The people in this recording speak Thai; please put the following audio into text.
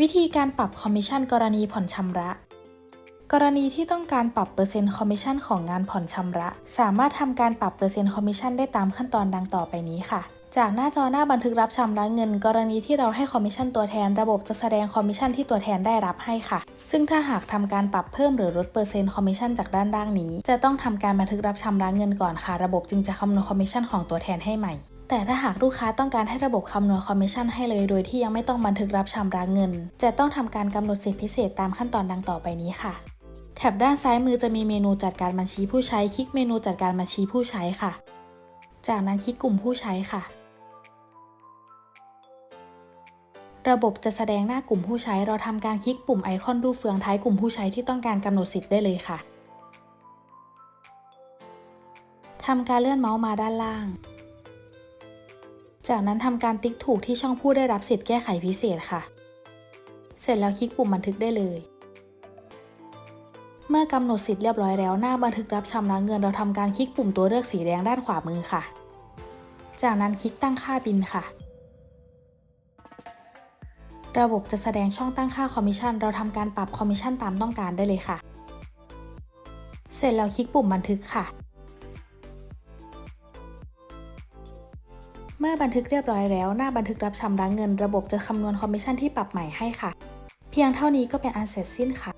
วิธีการปรับคอมมิชชั่นกรณีผ่อนชำระ กรณีที่ต้องการปรับเปอร์เซ็นต์คอมมิชชั่นของงานผ่อนชำระ สามารถทำการปรับเปอร์เซ็นต์คอมมิชชั่นได้ตามขั้นตอนดังต่อไปนี้ค่ะ จากหน้าจอหน้าบันทึกรับชำระเงิน กรณีที่เราให้คอมมิชชั่นตัวแทนระบบจะแสดงคอมมิชชั่นที่ตัวแทนได้รับให้ค่ะ ซึ่งถ้าหากทำการปรับเพิ่มหรือลดเปอร์เซ็นต์คอมมิชชั่นจากด้านล่างนี้ จะต้องทำการบันทึกรับชำระเงินก่อนค่ะ ระบบจึงจะคำนวณคอมมิชชั่นของตัวแทนให้ใหม่ แต่ถ้าหากลูกค้าต้องการให้ระบบคำนวณคอมมิชชั่นให้เลยโดยที่ยังไม่ต้องบันทึกรับชำระเงิน จะต้องทำการกำหนดสิทธิพิเศษตามขั้นตอนดังต่อไปนี้ค่ะ แถบด้านซ้ายมือจะมีเมนูจัดการบัญชีผู้ใช้ คลิกเมนูจัดการบัญชีผู้ใช้ค่ะ จากนั้นคลิกกลุ่มผู้ใช้ค่ะ ระบบจะแสดงหน้ากลุ่มผู้ใช้ เราทำการคลิกปุ่มไอคอนรูปเฟืองท้ายกลุ่มผู้ใช้ที่ต้องการกำหนดสิทธิ์ได้เลยค่ะทำการเลื่อนเมาส์มาด้านล่าง จากนั้นทำการติ๊กถูกที่ช่องผู้ได้รับสิทธิ์แก้ไขพิเศษค่ะ เสร็จแล้วคลิกปุ่มบันทึกได้เลย เมื่อกำหนดสิทธิ์เรียบร้อยแล้วหน้าบันทึกรับชำระเงินเราทำการคลิกปุ่มตัวเลือกสีแดงด้านขวามือค่ะ จากนั้นคลิกตั้งค่าบินค่ะ ระบบจะแสดงช่องตั้งค่าคอมมิชชั่นเราทำการปรับคอมมิชชั่นตามต้องการได้เลยค่ะ เสร็จแล้วคลิกปุ่มบันทึกค่ะ เมื่อบันทึกเรียบร้อยแล้ว หน้าบันทึกรับชำระเงิน ระบบจะคำนวณคอมมิชชั่นที่ปรับใหม่ให้ค่ะ เพียงเท่านี้ก็เป็นอันเสร็จสิ้นค่ะ